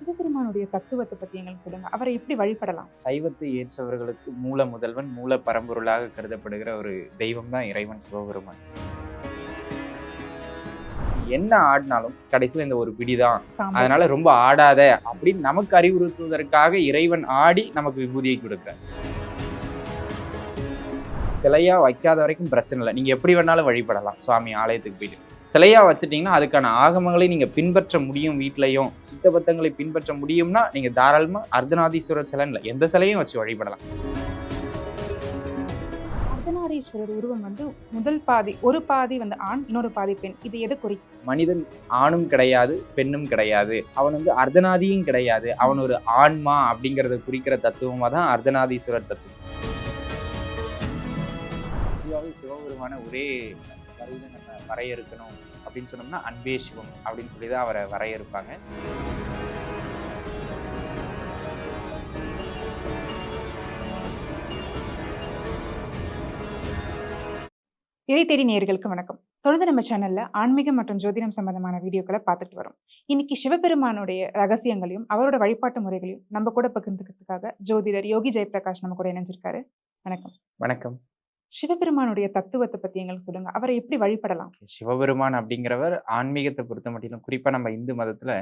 சிவபெருமானுடைய தத்துவத்தை பத்தி எங்களுக்கு சொல்லுங்க. அவரை எப்படி வழிபடலாம்? சைவத்தை ஏற்றவர்களுக்கு மூல முதல்வன் மூல பரம்பொருளாக கருதப்படுகிற ஒரு தெய்வம் தான் இறைவன் சிவபெருமான். என்ன ஆடினாலும் கடைசியில் இந்த ஒரு பிடிதான். அதனால ரொம்ப ஆடாத அப்படின்னு நமக்கு அறிவுறுத்துவதற்காக இறைவன் ஆடி நமக்கு விபூதியை கொடுக்கிறார். சிலையா வைக்காத வரைக்கும் பிரச்சனை இல்லை. நீங்க எப்படி வேணாலும் வழிபடலாம். சுவாமி ஆலயத்துக்கு போயிட்டு. சிலையா வச்சுட்டீங்கன்னா அதுக்கான ஆகமங்களை நீங்க பின்பற்ற முடியும் வீட்லயும். சித்தபத்தங்களை பின்பற்ற முடியும்னா நீங்க தாராளமா அர்த்தநாதீஸ்வரர் சிலைன்னு எந்த சிலையும் வச்சு வழிபடலாம். அர்த்தநாரீஸ்வரர் உருவம் வந்து முதல் பாதி ஒரு பாதி வந்து ஆண் இன்னொரு பாதி பெண். இது எது குறிக்கும் மனிதன் ஆணும் கிடையாது பெண்ணும் கிடையாது. அவன் வந்து அர்த்தநாதியும் கிடையாது. அவன் ஒரு ஆன்மா அப்படிங்கறத குறிக்கிற தத்துவமா தான் அர்த்தநாதீஸ்வரர் தத்துவம். சிவபெருமான ஒரே வரையறுக்கணும் அப்படின்னு சொன்னோம்னா அன்பே சிவம் அப்படின்னு சொல்லி தான் அவரை வரையறுப்பாங்க. இறை தேடி நேயர்களுக்கு வணக்கம். தொடர்ந்து நம்ம சேனல்ல ஆன்மீகம் மற்றும் ஜோதிடம் சம்பந்தமான வீடியோக்களை பார்த்துட்டு வரோம். இன்னைக்கு சிவபெருமானுடைய ரகசியங்களையும் அவரோட வழிபாட்டு முறைகளையும் நம்ம கூட பகிர்ந்துக்கிறதுக்காக ஜோதிடர் யோகி ஜெயபிரகாஷ் நம்ம கூட இணைஞ்சிருக்காரு. வணக்கம். வணக்கம். சிவபெருமானுடைய தத்துவத்தை பத்தி எங்களுக்கு சொல்லுங்க. அவரை எப்படி வழிபடலாம்? சிவபெருமான் அப்படிங்கிறவர் ஆன்மீகத்தை பொறுத்த மட்டும் குறிப்பா நம்ம இந்து மதத்துல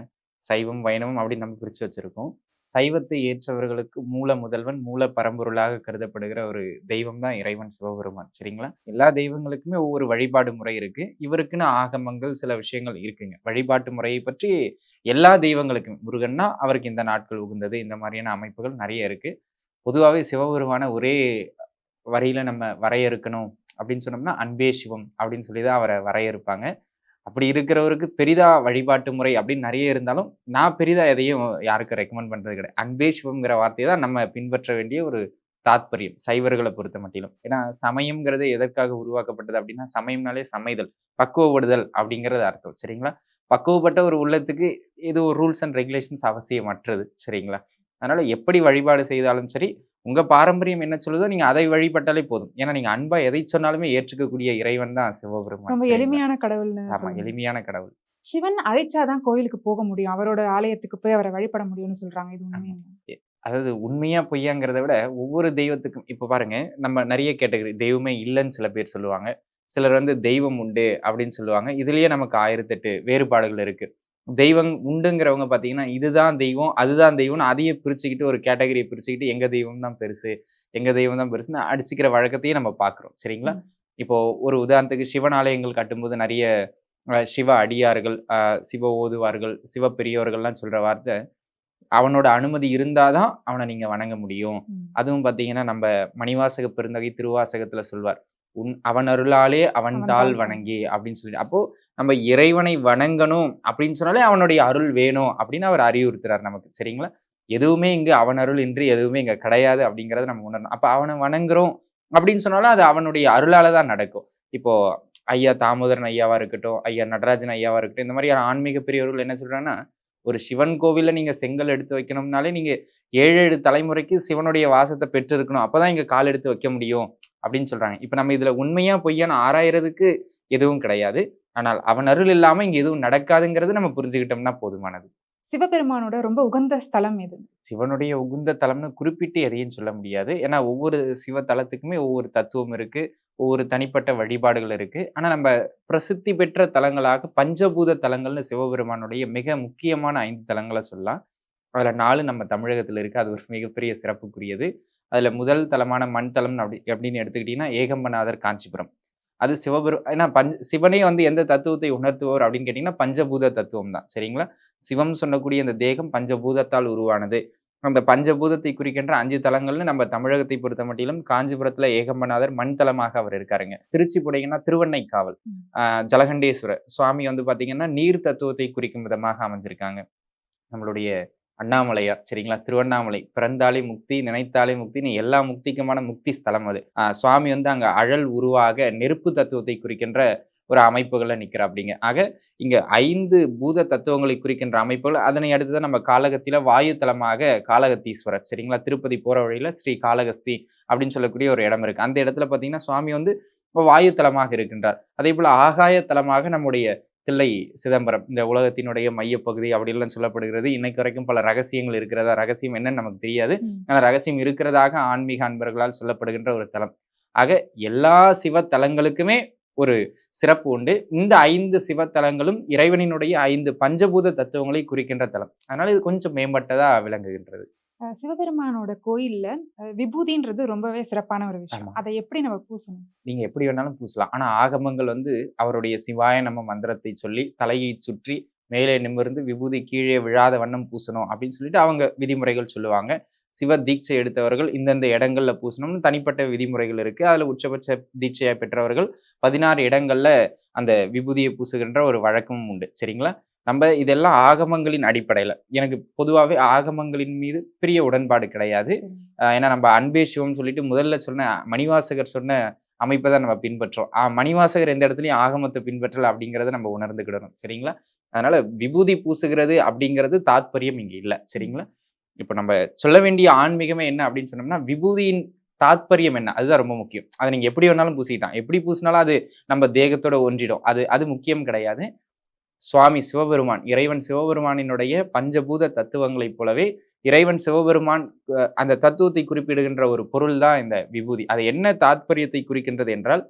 சைவம் வைணவம் அப்படின்னு நம்ம பிரிச்சு வச்சிருக்கோம். சைவத்தை ஏற்றவர்களுக்கு மூல முதல்வன் மூல பரம்பொருளாக கருதப்படுகிற ஒரு தெய்வம் தான் இறைவன் சிவபெருமான். சரிங்களா? எல்லா தெய்வங்களுக்குமே ஒவ்வொரு வழிபாடு முறை இருக்கு. இவருக்குன்னு ஆகமங்கள் சில விஷயங்கள் இருக்குங்க. வழிபாட்டு முறையை பற்றி எல்லா தெய்வங்களுக்கும் முருகன்னா அவருக்கு இந்த நாட்கள் உகுந்தது இந்த மாதிரியான அமைப்புகள் நிறைய இருக்கு. பொதுவாகவே சிவபெருமான ஒரே வரியில நம்ம வரையறுக்கணும் அப்படின்னு சொன்னோம்னா அன்பே சிவம் அப்படின்னு சொல்லி தான் அவரை வரையறுப்பாங்க. அப்படி இருக்கிறவருக்கு பெரிதா வழிபாட்டு முறை அப்படின்னு நிறைய இருந்தாலும் நான் பெரிதா எதையும் யாருக்கும் ரெக்கமெண்ட் பண்றது கிடையாது. அன்பே சிவம்ங்கிற வார்த்தையை தான் நம்ம பின்பற்ற வேண்டிய ஒரு தாத்பரியம் சைவர்களை பொறுத்த மட்டிலும். ஏன்னா சமயம்ங்கிறது எதற்காக உருவாக்கப்பட்டது அப்படின்னா சமயம்னாலே சமைதல் பக்குவப்படுதல் அப்படிங்கிறது அர்த்தம் சரிங்களா? பக்குவப்பட்ட ஒரு உள்ளத்துக்கு இது ஒரு ரூல்ஸ் அண்ட் ரெகுலேஷன்ஸ் அவசியமற்றது சரிங்களா? அதனால எப்படி வழிபாடு செய்தாலும் சரி உங்க பாரம்பரியம் என்ன சொல்லுதோ நீங்க அதை வழிபட்டாலே போதும். ஏன்னா நீங்க அன்பா எதை சொன்னாலுமே ஏற்றுக்கக்கூடிய இறைவன் தான் சிவபெருமான். ரொம்ப? எளிமையான கடவுள்னு ஆமா சொல்லுங்க. எளிமையான கடவுள். சிவன் அழைச்சாதான் கோயிலுக்கு போக முடியும். அவரோட ஆலயத்துக்கு போய் அவரை வழிபட முடியும்னு சொல்றாங்க. இது உண்மையா? அதாவது உண்மையா பொய்யாங்கிறத விட ஒவ்வொரு தெய்வத்துக்கும் இப்ப பாருங்க நம்ம நிறைய கேட்டகரி தெய்வமே இல்லைன்னு சில பேர் சொல்லுவாங்க. சிலர் வந்து தெய்வம் உண்டு அப்படின்னு சொல்லுவாங்க. இதுலயே நமக்கு ஆயிரத்தெட்டு வேறுபாடுகள் இருக்கு. தெய்வம் உண்டுங்கிறவங்க பாத்தீங்கன்னா இதுதான் தெய்வம் அதுதான் தெய்வம்னு அதையே பிரிச்சுக்கிட்டு ஒரு கேட்டகரியை பிரிச்சுக்கிட்டு எங்க தெய்வம் தான் பெருசு எங்க தெய்வம் தான் பெருசுன்னு அடிச்சுக்கிற வழக்கத்தையும் நம்ம பாக்குறோம். சரிங்களா. இப்போ ஒரு உதாரணத்துக்கு சிவன் ஆலயங்கள் கட்டும்போது நிறைய சிவ அடியார்கள் சிவ ஓதுவார்கள் சிவ பெரியவர்கள்லாம் சொல்ற வார்த்தை அவனோட அனுமதி இருந்தாதான் அவனை நீங்க வணங்க முடியும். அதுவும் பாத்தீங்கன்னா நம்ம மணிவாசக பெருந்தகை திருவாசகத்துல சொல்வார் உன் அவன் அருளாலே அவன் தாள் வணங்கி அப்படின்னு சொல்லி அப்போ நம்ம இறைவனை வணங்கணும் அப்படின்னு சொன்னாலே அவனுடைய அருள் வேணும் அப்படின்னு அவர் அறிவுறுத்துறார் நமக்கு சரிங்களா? எதுவுமே இங்கு அவன் அருள் இன்றி எதுவுமே இங்கே கிடையாது அப்படிங்கிறத நம்ம உணரணும். அப்போ அவனை வணங்குறோம் அப்படின்னு சொன்னாலும் அது அவனுடைய அருளால தான் நடக்கும். இப்போ ஐயா தாமோதரன் ஐயாவா இருக்கட்டும் ஐயா நடராஜன் ஐயாவா இருக்கட்டும் இந்த மாதிரியான ஆன்மீக பெரியவர்கள் என்ன சொல்றாங்கன்னா ஒரு சிவன் கோவிலில் நீங்க செங்கல் எடுத்து வைக்கணும்னாலே நீங்க ஏழு ஏழு தலைமுறைக்கு சிவனுடைய வாசத்தை பெற்று இருக்கணும் அப்பதான் இங்க கால் எடுத்து வைக்க முடியும் அப்படின்னு சொல்றாங்க. இப்போ நம்ம இதுல உண்மையா பொய்யான்னு ஆராயறதுக்கு எதுவும் கிடையாது. ஆனால் அவன் அருள் இல்லாம இங்க எதுவும் நடக்காதுங்கிறது நம்ம புரிஞ்சுக்கிட்டோம்னா போதுமானது. சிவபெருமானோட ரொம்ப உகந்த ஸ்தலம் எது? சிவனுடைய உகுந்த தலம்னு குறிப்பிட்டு எதையும் சொல்ல முடியாது. ஏன்னா ஒவ்வொரு சிவ தலத்துக்குமே ஒவ்வொரு தத்துவம் இருக்கு ஒவ்வொரு தனிப்பட்ட வழிபாடுகள் இருக்கு. ஆனா நம்ம பிரசித்தி பெற்ற தலங்களாக பஞ்சபூத தலங்கள்னு சிவபெருமானுடைய மிக முக்கியமான ஐந்து தலங்களை சொல்லலாம். அதுல நாலு நம்ம தமிழகத்துல இருக்கு. அது ஒரு மிகப்பெரிய சிறப்புக்குரியது. அதுல முதல் தலமான மண் தலம் அப்படி அப்படின்னு எடுத்துக்கிட்டீங்கன்னா ஏகம்பநாதர் காஞ்சிபுரம். அது சிவபெரு ஏன்னா பஞ்ச சிவனே வந்து எந்த தத்துவத்தை உணர்த்துவோர் அப்படின்னு கேட்டீங்கன்னா பஞ்சபூத தத்துவம் தான். சரிங்களா? சிவம் சொல்லக்கூடிய இந்த தேகம் பஞ்சபூதத்தால் உருவானது. அந்த பஞ்சபூதத்தை குறிக்கின்ற அஞ்சு தலங்கள்னு நம்ம தமிழகத்தை பொறுத்த மட்டிலும் காஞ்சிபுரத்துல ஏகம்பநாதர் மண் தலமாக அவர் இருக்காருங்க. திருச்சி போனீங்கன்னா திருவண்ணைக்காவல் ஜலகண்டேஸ்வரர். சுவாமி வந்து பாத்தீங்கன்னா நீர் தத்துவத்தை குறிக்கும் விதமாக அமைஞ்சிருக்காங்க. நம்மளுடைய அண்ணாமலையார் சரிங்களா? திருவண்ணாமலை. பிறந்தாலே முக்தி நினைத்தாலே முக்தின்னு எல்லா முக்திக்குமான முக்தி ஸ்தலம் அது. சுவாமி வந்து அங்கே அழல் உருவாக நெருப்பு தத்துவத்தை குறிக்கின்ற ஒரு அமைப்புகளில் நிற்கிற அப்படிங்க ஆக இங்கே ஐந்து பூத தத்துவங்களை குறிக்கின்ற அமைப்புகள் அதனை அடுத்ததான் நம்ம காலகத்தில் வாயு தலமாக காலகத்தீஸ்வரர் சரிங்களா? திருப்பதி போகிற வழியில் ஸ்ரீ காலகஸ்தி அப்படின்னு சொல்லக்கூடிய ஒரு இடம் இருக்குது அந்த இடத்துல பார்த்தீங்கன்னா சுவாமி வந்து வாயு தலமாக இருக்கின்றார். அதே போல் ஆகாய தலமாக நம்முடைய தில்லை சிதம்பரம் இந்த உலகத்தினுடைய மையப்பகுதி அப்படிலாம் சொல்லப்படுகிறது. இன்னைக்கு வரைக்கும் பல ரகசியங்கள் இருக்கிறதா? ரகசியம் என்னன்னு நமக்கு தெரியாது. ம். ஆனா ரகசியம் இருக்கிறதாக ஆன்மீக அன்பர்களால் சொல்லப்படுகின்ற ஒரு தலம். ஆக எல்லா சிவ தலங்களுக்குமே ஒரு சிறப்பு உண்டு. இந்த ஐந்து சிவத்தலங்களும் இறைவனினுடைய ஐந்து பஞ்சபூத தத்துவங்களை குறிக்கின்ற தலம். அதனால இது கொஞ்சம் மேம்பட்டதா விளங்குகின்றது. சிவபெருமானோட கோயில்ல விபூதின்றது ரொம்பவே சிறப்பான ஒரு விஷயம். அதை எப்படி நம்ம பூசணும்? நீங்க எப்படி வேணாலும் பூசலாம். ஆனா ஆகமங்கள் வந்து அவருடைய சிவாய நம்ம மந்திரத்தை சொல்லி தலையை சுற்றி மேலே நிமிர்ந்து விபூதி கீழே விழாத வண்ணம் பூசணும் அப்படின்னு சொல்லிட்டு அவங்க விதிமுறைகள் சொல்லுவாங்க. சிவ தீட்சை எடுத்தவர்கள் இந்தந்த இடங்கள்ல பூசணும்னு தனிப்பட்ட விதிமுறைகள் இருக்கு. அதுல உச்சபட்ச தீட்சையை பெற்றவர்கள் பதினாறு இடங்கள்ல அந்த விபூதியை பூசுகின்ற ஒரு வழக்கமும் உண்டு. சரிங்களா? நம்ம இதெல்லாம் ஆகமங்களின் அடிப்படையில. எனக்கு பொதுவாகவே ஆகமங்களின் மீது பெரிய உடன்பாடு கிடையாது. ஏன்னா நம்ம அன்பே சிவம் சொல்லிட்டு முதல்ல சொன்ன மணிவாசகர் சொன்ன அமைப்பை தான் நம்ம பின்பற்றோம். ஆஹ் மணிவாசகர் எந்த இடத்துலையும் ஆகமத்தை பின்பற்றல அப்படிங்கிறத நம்ம உணர்ந்துக்கிடணும். சரிங்களா? அதனால விபூதி பூசுகிறது அப்படிங்கிறது தாத்பரியம் இங்க இல்லை. சரிங்களா? இப்போ நம்ம சொல்ல வேண்டிய ஆன்மீகமே என்ன அப்படின்னு சொன்னோம்னா விபூதியின் தாத்பரியம் என்ன? அதுதான் ரொம்ப முக்கியம். அதை நீங்க எப்படி வேணாலும் பூசிக்கிட்டான் எப்படி பூசினாலும் அது நம்ம தேகத்தோட ஒன்றிடும். அது அது முக்கியம் கிடையாது. சுவாமி சிவபெருமான் இறைவன் சிவபெருமானினுடைய பஞ்சபூத தத்துவங்களைப் போலவே இறைவன் சிவபெருமான் அந்த தத்துவத்தை குறிப்பிடுகின்ற ஒரு பொருள் தான் இந்த விபூதி. அது என்ன தாத்பரியத்தை குறிக்கின்றது என்றால்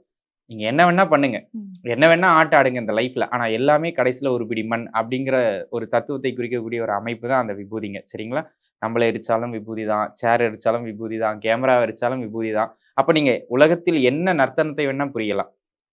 நீங்க என்ன வேணா பண்ணுங்க. என்ன வேணா ஆட்ட ஆடுங்க இந்த லைஃப்ல. ஆனா எல்லாமே கடைசியில ஒரு பிடி மண் அப்படிங்கிற ஒரு தத்துவத்தை குறிக்கக்கூடிய ஒரு அமைப்பு தான் அந்த விபூதிங்க. சரிங்களா? நம்மளை எரிச்சாலும் விபூதி தான் சேர் எரிச்சாலும் விபூதி தான் கேமரா எரிச்சாலும் விபூதி தான். அப்ப நீங்க உலகத்தில் என்ன நர்த்தனத்தை வேணா புரியலாம்.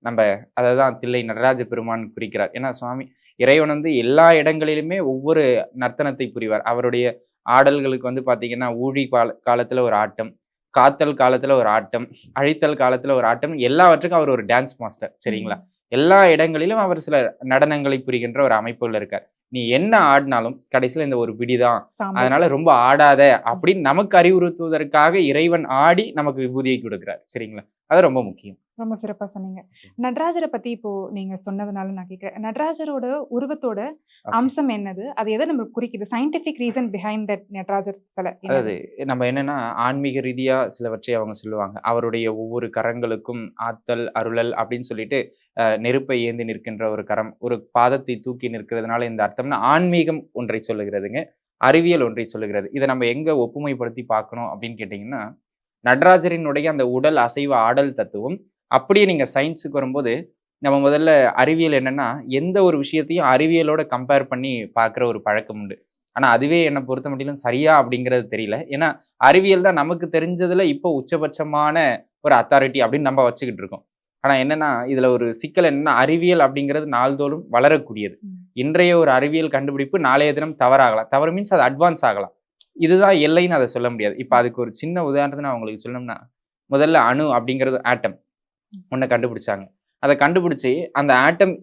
நம்ம அதை தான் தில்லை நடராஜ பெருமான் குறிக்கிறார். ஏன்னா சுவாமி இறைவன் வந்து எல்லா இடங்களிலுமே ஒவ்வொரு நர்த்தனத்தை புரிவார். அவருடைய ஆடல்களுக்கு வந்து பாத்தீங்கன்னா ஊழி கால காலத்துல ஒரு ஆட்டம் காத்தல் காலத்துல ஒரு ஆட்டம் அழித்தல் காலத்துல ஒரு ஆட்டம் எல்லாவற்றுக்கும் அவர் ஒரு டான்ஸ் மாஸ்டர் சரிங்களா? எல்லா இடங்களிலும் அவர் சில நடனங்களை புரிகின்ற ஒரு அமைப்புல இருக்கார். நீ என்ன ஆடினாலும் கடைசியில இந்த ஒரு பிடிதான். அதனால ரொம்ப ஆடாத அப்படின்னு நமக்கு அறிவுறுத்துவதற்காக இறைவன் ஆடி நமக்கு விபூதியை கொடுக்கிறார் சரிங்களா? அது ரொம்ப முக்கியம். ரொம்ப சிறப்பா சொன்னீங்க. நடராஜரை பத்தி இப்போ நீங்க சொன்னதுனால நான் கேட்கிறேன் நடராஜரோட உருவத்தோட அம்சம் என்னது? அது எதை நம்ம குறிக்குது? Scientific reason behind that Natarajar சிலை? அதாவது நம்ம என்னன்னா ஆன்மீக ரீதியா சிலவற்றை அவங்க சொல்லுவாங்க. அவருடைய ஒவ்வொரு கரங்களுக்கும் ஆத்தல் அருளல் அப்படின்னு சொல்லிட்டு நெருப்பை ஏந்தி நிற்கின்ற ஒரு கரம் ஒரு பாதத்தை தூக்கி நிற்கிறதுனால இந்த அர்த்தம்னா ஆன்மீகம் ஒன்றை சொல்லுகிறதுங்க அறிவியல் ஒன்றை சொல்லுகிறது. இதை நம்ம எங்க ஒப்புமைப்படுத்தி பார்க்கணும் அப்படின்னு கேட்டிங்கன்னா நடராஜரினுடைய அந்த உடல் அசைவ ஆடல் தத்துவம் அப்படியே நீங்க சயின்ஸுக்கு வரும்போது நம்ம முதல்ல அறிவியல் என்னன்னா எந்த ஒரு விஷயத்தையும் அறிவியலோட கம்பேர் பண்ணி பார்க்குற ஒரு பழக்கம் உண்டு. ஆனா அதுவே என்னை பொறுத்த மட்டிலும் சரியா அப்படிங்கிறது தெரியல. ஏன்னா அறிவியல் தான் நமக்கு தெரிஞ்சதுல இப்போ உச்சபட்சமான ஒரு அத்தாரிட்டி அப்படின்னு நம்ம வச்சுக்கிட்டு இருக்கோம். ஆனா என்னன்னா இதுல ஒரு சிக்கல் என்னன்னா அறிவியல் அப்படிங்கிறது நாள்தோறும் வளரக்கூடியது. இன்றைய ஒரு அறிவியல் கண்டுபிடிப்பு நாளைய தினம் தவறாகலாம். தவறு மீன்ஸ் அது அட்வான்ஸ் ஆகலாம். இதுதான் எல்லைன்னு அதை சொல்ல முடியாது. இப்போ அதுக்கு ஒரு சின்ன உதாரணத்தை நான் உங்களுக்கு சொல்லணும்னா முதல்ல அணு அப்படிங்கிறது ஆட்டம் ஒன்றை கண்டுபிடிச்சாங்க. அதை கண்டுபிடிச்சு அந்த ஆட்டம்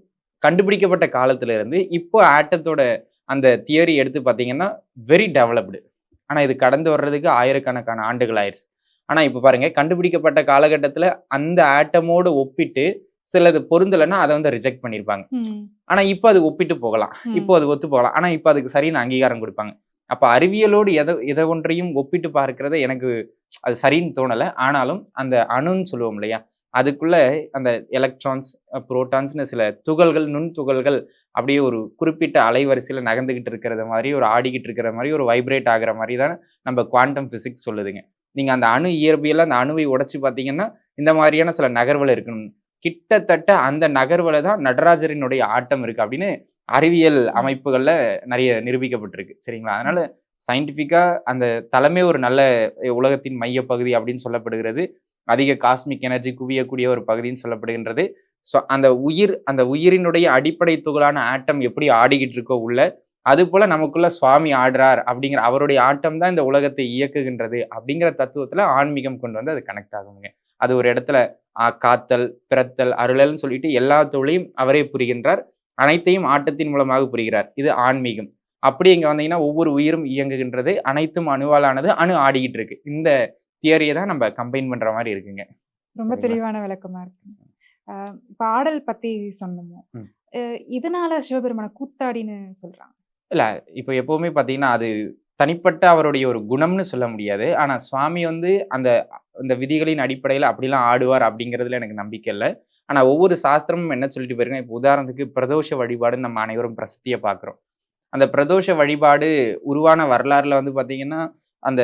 கண்டுபிடிக்கப்பட்ட காலத்துல இருந்து இப்போ ஆட்டத்தோட அந்த தியரி எடுத்து பார்த்தீங்கன்னா வெரி டெவலப்டு ஆனா இது கடந்து வர்றதுக்கு ஆயிரக்கணக்கான ஆண்டுகள் ஆயிடுச்சு. ஆனா இப்போ பாருங்க கண்டுபிடிக்கப்பட்ட காலகட்டத்துல அந்த ஆட்டமோடு ஒப்பிட்டு சிலது பொருந்தலைன்னா அதை வந்து ரிஜெக்ட் பண்ணியிருப்பாங்க ம், ஆனா இப்போ அது ஒப்பிட்டு போகலாம். இப்போ அது ஒத்து போகலாம். ஆனா இப்போ அதுக்கு சரியான அங்கீகாரம் கொடுப்பாங்க. அப்ப அறிவியலோடு எதை எதை ஒன்றையும் ஒப்பிட்டு பார்க்கறது எனக்கு அது சரின்னு தோணலை. ஆனாலும் அந்த அணுன்னு சொல்லுவோம் இல்லையா அதுக்குள்ள அந்த எலக்ட்ரான்ஸ் புரோட்டான்ஸ்னு சில துகள்கள் நுண் துகள்கள் அப்படியே ஒரு குறிப்பிட்ட அலைவரிசையில் நகர்ந்துக்கிட்டு இருக்கிறத மாதிரி ஒரு ஆடிக்கிட்டு இருக்கிற மாதிரி ஒரு வைப்ரேட் ஆகிற மாதிரி தான் நம்ம குவாண்டம் ஃபிசிக்ஸ் சொல்லுதுங்க. நீங்கள் அந்த அணு இயற்பியலில் அந்த அணுவை உடச்சி பார்த்தீங்கன்னா இந்த மாதிரியான சில நகர்வுகள் இருக்கணும். கிட்டத்தட்ட அந்த நகர்வுல தான் நடராஜரினுடைய ஆட்டம் இருக்குது அப்படின்னு அறிவியல் அமைப்புகளில் நிறைய நிரூபிக்கப்பட்டிருக்கு. சரிங்களா? அதனால சயின்டிஃபிக்காக அந்த தலைமை ஒரு நல்ல உலகத்தின் மையப்பகுதி அப்படின்னு சொல்லப்படுகிறது. அதிக காஸ்மிக் எனர்ஜி குவியக்கூடிய ஒரு பகுதின்னு சொல்லப்படுகின்றது. ஸோ அந்த உயிர் அந்த உயிரினுடைய அடிப்படை துகளான ஆட்டம் எப்படி ஆடிக்கிட்டு இருக்கோ உள்ள அது போல நமக்குள்ள சுவாமி ஆடுறார் அப்படிங்கிற அவருடைய ஆட்டம் தான் இந்த உலகத்தை இயக்குகின்றது அப்படிங்கிற தத்துவத்துல ஆன்மீகம் கொண்டு வந்து அது கனெக்ட் ஆகுங்க. அது ஒரு இடத்துல காத்தல் பிறத்தல் அருளல்னு சொல்லிட்டு எல்லா தொழிலையும் அவரே புரிகின்றார். அனைத்தையும் ஆட்டத்தின் மூலமாக புரிகிறார். இது ஆன்மீகம். அப்படி இங்க வந்தீங்கன்னா ஒவ்வொரு உயிரும் இயங்குகின்றது. அனைத்தும் அணுவாலானது அணு ஆடிக்கிட்டு இருக்கு. இந்த தியரியை தான் நம்ம கம்பைன் பண்ற மாதிரி இருக்குங்க. ரொம்ப? தெளிவான விளக்கமா இருக்கு. இப்ப ஆடல் பத்தி சொன்னோமோ இதனால சிவபெருமான கூத்தாடின்னு சொல்றாங்க. இல்ல இப்போ எப்பவுமே பாத்தீங்கன்னா அது தனிப்பட்ட அவருடைய ஒரு குணம்னு சொல்ல முடியாது. ஆனா சுவாமி வந்து அந்த அந்த விதிகளின் அடிப்படையில அப்படிலாம் ஆடுவார் அப்படிங்கிறதுல எனக்கு நம்பிக்கை இல்லை. ஆனா ஒவ்வொரு சாஸ்திரமும் என்ன சொல்லிட்டு போயிருக்கோம் இப்போ உதாரணத்துக்கு பிரதோஷ வழிபாடுன்னு நம்ம அனைவரும் பிரசித்தியை பார்க்குறோம் அந்த பிரதோஷ வழிபாடு உருவான வரலாறுல வந்து பாத்தீங்கன்னா அந்த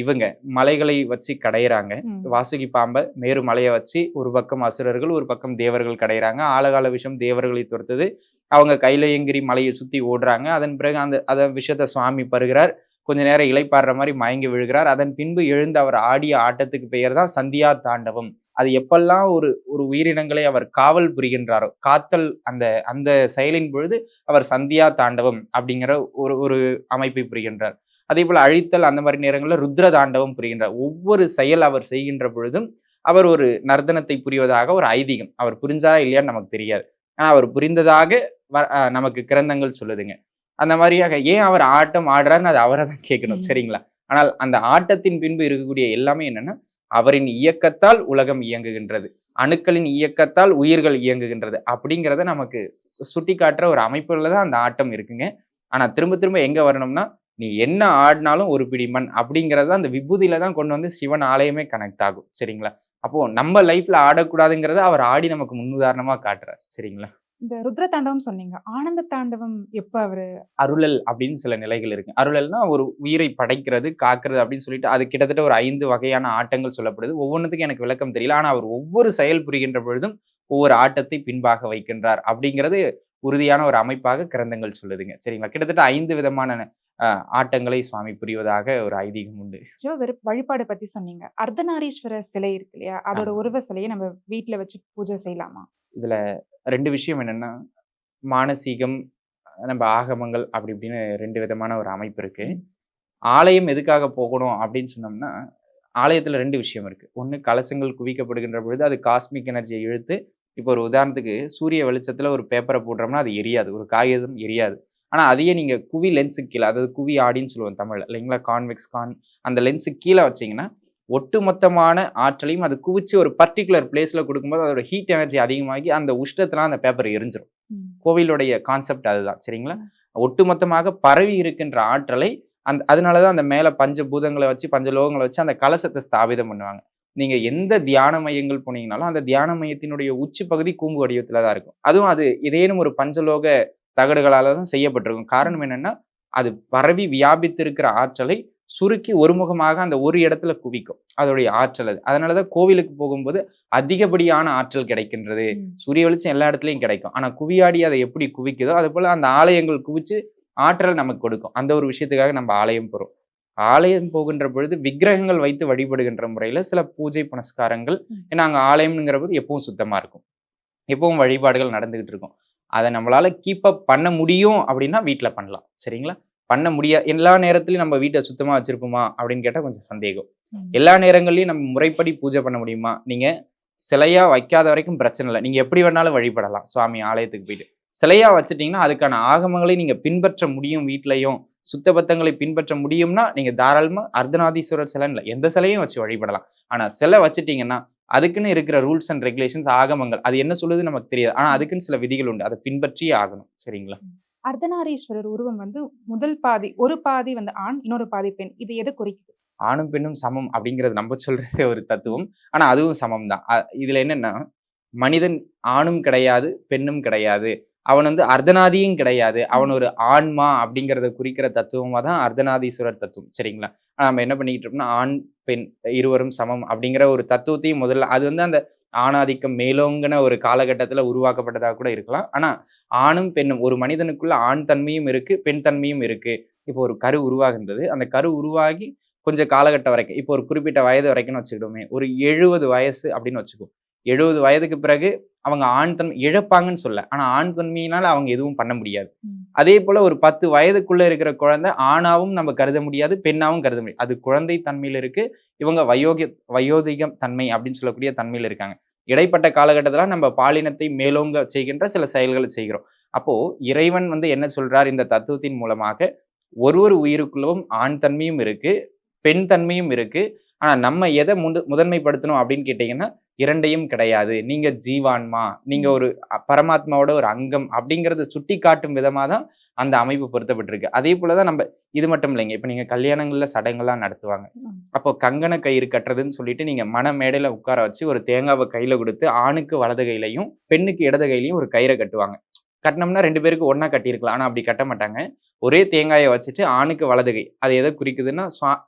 இவங்க மலைகளை வச்சு கடையிறாங்க. வாசுகி பாம்பை மேரு மலையை வச்சு ஒரு பக்கம் அசுரர்கள் ஒரு பக்கம் தேவர்கள் கடையிறாங்க. ஆழகால விஷம் தேவர்களை துரத்துது. அவங்க கைலயங்கிரி மலையை சுத்தி ஓடுறாங்க. அதன் பிறகு அந்த அத விஷயத்த சுவாமி பருகிறார். கொஞ்ச நேரம் இளைப்பாடுற மாதிரி மயங்கி விழுகிறார். அதன் பின்பு எழுந்து அவர் ஆடிய ஆட்டத்துக்கு பெயர் தான் சந்தியா தாண்டவம். அது எப்பெல்லாம் ஒரு ஒரு உயிரினங்களை அவர் காவல் புரிகின்றாரோ காத்தல் அந்த அந்த செயலின் பொழுது அவர் சந்தியா தாண்டவம் அப்படிங்கிற ஒரு ஒரு அமைப்பை புரிகின்றார். அதே போல அழித்தல் அந்த மாதிரி நேரங்களில் ருத்ர தாண்டவம் புரிகின்றார் ஒவ்வொரு செயல் அவர் செய்கின்ற பொழுதும் அவர் ஒரு நர்த்தனத்தை புரிவதாக ஒரு ஐதீகம். அவர் புரிஞ்சாரா இல்லையான்னு நமக்கு தெரியாது. ஆனா அவர் புரிந்ததாக வ- நமக்கு கிரந்தங்கள் சொல்லுதுங்க. அந்த மாதிரியாக ஏன் அவர் ஆட்டம் ஆடுறாருன்னு அது அவரை தான் கேட்கணும். சரிங்களா? ஆனால் அந்த ஆட்டத்தின் பின்பு இருக்கக்கூடிய எல்லாமே என்னன்னா அவரின் இயக்கத்தால் உலகம் இயங்குகின்றது. அணுக்களின் இயக்கத்தால் உயிர்கள் இயங்குகின்றது அப்படிங்கிறத நமக்கு சுட்டி காட்டுற ஒரு அமைப்புல தான் அந்த ஆட்டம் இருக்குங்க. ஆனா திரும்ப திரும்ப எங்க வரணும்னா நீ என்ன ஆடினாலும் ஒரு பிடி மண் அப்படிங்கறத அந்த விபூதியில தான் கொண்டு வந்து சிவன் ஆலயமே கனெக்ட் ஆகும். சரிங்களா? அப்போ நம்ம லைஃப்ல ஆடக்கூடாதுங்கிறத அவர் ஆடி நமக்கு முன்னுதாரணமா காட்டுறார். சரிங்களா? இந்த ருத்ர தாண்டவம் சொன்னீங்க. ஆனந்த தாண்டவம் எப்ப அவரு? அருளல் அப்படின்னு சில நிலைகள் இருக்கு. அருளல்னா ஒரு உயிரை படைக்கிறது காக்கிறது அப்படின்னு சொல்லிட்டு அது கிட்டத்தட்ட ஒரு ஐந்து வகையான ஆட்டங்கள் சொல்லப்படுது. ஒவ்வொன்றுத்துக்கும் எனக்கு விளக்கம் தெரியல. ஆனா அவர் ஒவ்வொரு செயல் புரிகின்ற பொழுதும் ஒவ்வொரு ஆட்டத்தை பின்பாக வைக்கின்றார் அப்படிங்கிறது உறுதியான ஒரு அமைப்பாக கிரந்தங்கள் சொல்லுதுங்க. சரிங்களா? கிட்டத்தட்ட ஐந்து விதமான ஆட்டங்களை சுவாமி புரிவதாக ஒரு ஐதீகம் உண்டு. வழிபாடு பத்தி சொன்னீங்க. அர்த்தநாரீஸ்வரர் சிலை இருக்கு இல்லையா? அதோட. உருவ சிலையை நம்ம வீட்ல வச்சு பூஜை செய்யலாமா? ரெண்டு விஷயம் என்னன்னா மானசீகம் நம்ம ஆகமங்கள் அப்படி இப்படின்னு ரெண்டு விதமான ஒரு அமைப்பு இருக்கு. ஆலயம் எதுக்காக போகணும் அப்படின்னு சொன்னோம்னா ஆலயத்துல ரெண்டு விஷயம் இருக்கு. ஒண்ணு கலசங்கள் குவிக்கப்படுகின்ற பொழுது அது காஸ்மிக் எனர்ஜியை இழுத்து இப்போ ஒரு உதாரணத்துக்கு சூரிய வெளிச்சத்துல ஒரு பேப்பரை போடுறோம்னா அது எரியாது. ஒரு காகிதம் எரியாது. ஆனா அதையே நீங்க குவி லென்ஸுக்கு கீழே அதாவது குவி ஆடின்னு சொல்லுவோம் தமிழ்ல இல்லைங்களா? கான்வெக்ஸ் கான் அந்த லென்ஸுக்கு கீழே வச்சீங்கன்னா ஒட்டுமொத்தமான ஆற்றலையும் அது குவிச்சு ஒரு பர்டிகுலர் பிளேஸ்ல கொடுக்கும்போது அதோட ஹீட் எனர்ஜி அதிகமாகி அந்த உஷ்ணத்துல அந்த பேப்பர் எரிஞ்சிரும். ம். கோவிலுடைய கான்செப்ட் அதுதான் சரிங்களா? ஒட்டுமொத்தமாக பரவி இருக்கின்ற ஆற்றலை அந்த அதனாலதான் அந்த மேல பஞ்ச பூதங்களை வச்சு பஞ்ச லோகங்களை வச்சு அந்த கலசத்தை ஸ்தாபிதம் பண்ணுவாங்க. நீங்க எந்த தியான மையங்கள் போனீங்கனாலும் அந்த தியான மையத்தினுடைய உச்சி பகுதி கூம்பு வடிவத்துல தான் இருக்கும். அதுவும் அது ஏதேனும் ஒரு பஞ்சலோக தகடுகளால தான் செய்யப்பட்டிருக்கும். காரணம் என்னன்னா அது பரவி வியாபித்திருக்கிற ஆற்றலை சுருக்கி ஒருமுகமாக அந்த ஒரு இடத்துல குவிக்கும். அதோடைய ஆற்றல் அது. அதனாலதான் கோவிலுக்கு போகும்போது அதிகப்படியான ஆற்றல் கிடைக்கின்றது. சூரிய வெளிச்சம் எல்லா இடத்துலயும் கிடைக்கும். ஆனா குவியாடி அதை எப்படி குவிக்குதோ அது போல அந்த ஆலயங்கள் குவிச்சு ஆற்றல் நமக்கு கொடுக்கும். அந்த ஒரு விஷயத்துக்காக நம்ம ஆலயம் போறோம். ஆலயம் போகின்ற பொழுது விக்கிரகங்கள் வைத்து வழிபடுகின்ற முறையில சில பூஜை புனஸ்காரங்கள். ஏன்னா அங்க ஆலயம்ங்கிற போது எப்பவும் சுத்தமா இருக்கும். எப்பவும் வழிபாடுகள் நடந்துகிட்டு இருக்கும். அதை நம்மளால கீப் அப் பண்ண முடியும் அப்படின்னா வீட்ல பண்ணலாம். சரிங்களா? பண்ண முடியா எல்லா நேரத்துலயும் நம்ம வீட்டை சுத்தமா வச்சிருப்போமா அப்படின்னு கேட்டா கொஞ்சம் சந்தேகம். எல்லா நேரங்கள்லயும் நம்ம முறைப்படி பூஜை பண்ண முடியுமா? நீங்க சிலையா வைக்காத வரைக்கும் பிரச்சனை இல்லை. நீங்க எப்படி வேணாலும் வழிபடலாம். சுவாமி ஆலயத்துக்கு போயிட்டு. சிலையா வச்சுட்டீங்கன்னா அதுக்கான ஆகமங்களை நீங்க பின்பற்ற முடியும் வீட்லயும். சுத்தபத்தங்களை பின்பற்ற முடியும்னா நீங்க தாராளமா அர்த்தநாதீஸ்வரர் சிலைன்னு இல்லை எந்த சிலையும் வச்சு வழிபடலாம். ஆனா சிலை வச்சுட்டீங்கன்னா அதுக்குன்னு இருக்கிற ரூல்ஸ் அண்ட் ரெகுலேஷன்ஸ் ஆகமங்கள். அது என்ன சொல்லுது நமக்கு தெரியாது. ஆனா அதுக்குன்னு சில விதிகள் உண்டு. அதை பின்பற்றியே ஆகணும். சரிங்களா? அர்த்தநாரீஸ்வரர் உருவம் வந்து முதல் பாதி ஒரு பாதி வந்து ஆண் இன்னொரு பாதி பெண். இது எது குறிக்குது? ஆணும் பெண்ணும் சமம் அப்படிங்கிறது நம்ம சொல்றது ஒரு தத்துவம். ஆனா அதுவும் சமம் தான் இதுல என்னன்னா மனிதன் ஆணும் கிடையாது பெண்ணும் கிடையாது. அவன் வந்து அர்த்தநாதியும் கிடையாது. அவன் ஒரு ஆன்மா அப்படிங்கிறத குறிக்கிற தத்துவமா தான் அர்த்தநாதீஸ்வரர் தத்துவம். சரிங்களா? நம்ம என்ன பண்ணிக்கிட்டு இருக்கோம்னா ஆண் பெண் இருவரும் சமம் அப்படிங்கிற ஒரு தத்துவத்தையும் முதல்ல அது வந்து அந்த ஆணாதிக்கம் மேலோங்கின ஒரு காலகட்டத்தில் உருவாக்கப்பட்டதாக கூட இருக்கலாம். ஆனால் ஆணும் பெண்ணும் ஒரு மனிதனுக்குள்ள ஆண் தன்மையும் இருக்குது பெண் தன்மையும் இருக்குது இப்போ ஒரு கரு உருவாகின்றது. அந்த கரு உருவாகி கொஞ்சம் காலகட்டம் வரைக்கும் இப்போ ஒரு குறிப்பிட்ட வயது வரைக்கும்னு வச்சுக்கிட்டோமே ஒரு எழுபது வயசு அப்படின்னு வச்சுக்கோ எழுபது வயதுக்கு பிறகு அவங்க ஆண் தன்மை இழப்பாங்கன்னு சொல்ல. ஆனா ஆண் தன்மையினால அவங்க எதுவும் பண்ண முடியாது. அதே போல ஒரு பத்து வயதுக்குள்ள இருக்கிற குழந்தை ஆணாவும் நம்ம கருத முடியாது பெண்ணாவும் கருத முடியாது. அது குழந்தை தன்மையில இருக்கு. இவங்க வயோகிய வயோதிகம் தன்மை அப்படின்னு சொல்லக்கூடிய தன்மையில இருக்காங்க. இடைப்பட்ட காலகட்டத்துல நம்ம பாலினத்தை மேலோங்க செய்கின்ற சில செயல்களை செய்கிறோம். அப்போ இறைவன் வந்து என்ன சொல்றார்? இந்த தத்துவத்தின் மூலமாக ஒரு ஒரு உயிருக்குள்ளவும் ஆண் தன்மையும் இருக்கு பெண் தன்மையும் இருக்கு. ஆனா நம்ம எதை முது முதன்மைப்படுத்தணும் அப்படின்னு கேட்டீங்கன்னா இரண்டையும் கிடையாது. நீங்க ஜீவான்மா நீங்க ஒரு பரமாத்மாவோட ஒரு அங்கம் அப்படிங்கறத சுட்டி காட்டும் விதமா தான் அந்த அமைப்பு பொருத்தப்பட்டிருக்கு. அதே போலதான் நம்ம இது மட்டும் இல்லைங்க. இப்போ நீங்க கல்யாணங்கள்ல சடங்கெல்லாம் நடத்துவாங்க. அப்போ கங்கண கயிறு கட்டுறதுன்னு சொல்லிட்டு நீங்க மன மேடையில உட்கார வச்சு ஒரு தேங்காவை கையில கொடுத்து ஆணுக்கு வலது கையிலையும் பெண்ணுக்கு இடது கையிலையும் ஒரு கயிறை கட்டுவாங்க. கட்டினோம்னா ரெண்டு பேருக்கு ஒண்ணா கட்டியிருக்கலாம். ஆனா அப்படி கட்ட மாட்டாங்க. ஒரே தேங்காயை வச்சுட்டு ஆணுக்கு வலது கை அது எதை குறிக்குதுன்னா சுவா-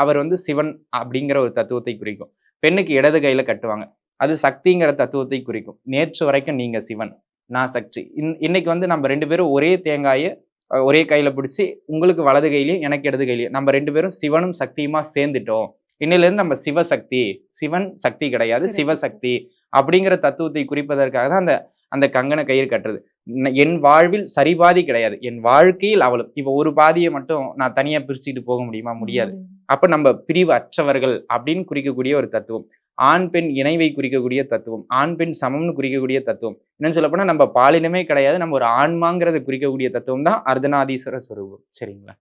அவர் வந்து சிவன் அப்படிங்கிற ஒரு தத்துவத்தை குறிக்கும். பெண்ணுக்கு இடது கையில கட்டுவாங்க. அது சக்திங்கிற தத்துவத்தை குறிக்கும். நேற்று வரைக்கும் நீங்க சிவன் நான் சக்தி. இன் இன்னைக்கு வந்து நம்ம ரெண்டு பேரும் ஒரே தேங்காயை ஒரே கையில பிடிச்சி உங்களுக்கு வலது கையிலையும் எனக்கு இடது கையிலையும் நம்ம ரெண்டு பேரும் சிவனும் சக்தியுமா சேர்ந்துட்டோம். இன்னையில இருந்து நம்ம சிவசக்தி சிவன் சக்தி கிடையாது. சிவசக்தி அப்படிங்கிற தத்துவத்தை குறிப்பதற்காக தான் அந்த அந்த கங்கண கயிறு கட்டுறது. என் வாழ்வில் சரிபாதி கிடையாது. என் வாழ்க்கையில் அவளும். இப்போ ஒரு பாதியை மட்டும் நான் தனியா பிரிச்சுட்டு போக முடியுமா? முடியாது. அப்ப நம்ம பிரிவு அற்றவர்கள் அப்படின்னு குறிக்கக்கூடிய ஒரு தத்துவம். ஆண் பெண் இணைவை குறிக்கக்கூடிய தத்துவம். ஆண் பெண் சமம்னு குறிக்கக்கூடிய தத்துவம். என்னன்னு சொல்ல போனா நம்ம பாலினமே கிடையாது. நம்ம ஒரு ஆன்மாங்கிறத குறிக்கக்கூடிய தத்துவம் தான் அர்த்தநாதீஸ்வர ஸ்வரூபம் சரிங்களா?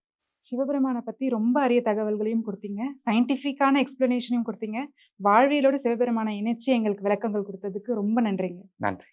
சிவபெருமானை பத்தி ரொம்ப அரிய தகவல்களையும் கொடுத்தீங்க. சயின்டிஃபிக்கான எக்ஸ்பிளனேஷனையும் கொடுத்தீங்க. வாழ்வியலோட சிவபெருமானை இணைச்சு எங்களுக்கு விளக்கங்கள் கொடுத்ததுக்கு ரொம்ப நன்றிங்க. நன்றி.